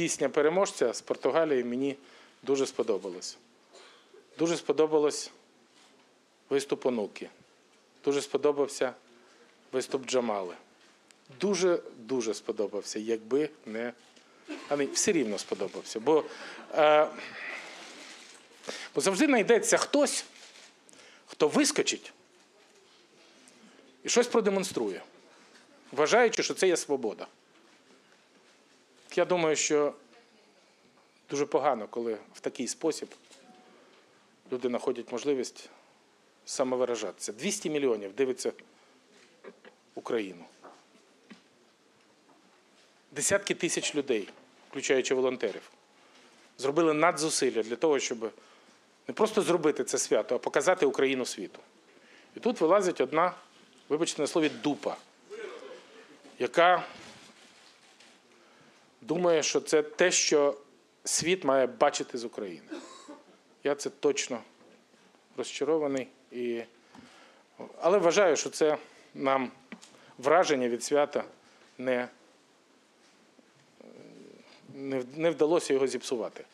пісня переможця з Португалії мені дуже сподобалась. Дуже сподобалось виступ онуки. Дуже сподобався виступ Джамали. Дуже дуже сподобався, якби не. А не все рівно сподобався. Бо, е, бо завжди знайдеться хтось, хто вискочить і щось продемонструє, вважаючи, що це є свобода. Я думаю, що дуже погано, коли в такий спосіб люди знаходять можливість самовиражатися. 200 мільйонів дивиться Україну. Десятки тисяч людей, включаючи волонтерів, зробили надзусилля для того, щоб не просто зробити це свято, а показати Україну світу. І тут вилазить одна, вибачте на слові, дупа, яка думає, що це те, що світ має бачити з України. Я це точно розчарований. І... Але вважаю, що це нам враження від свята не, не, вдалося його зіпсувати.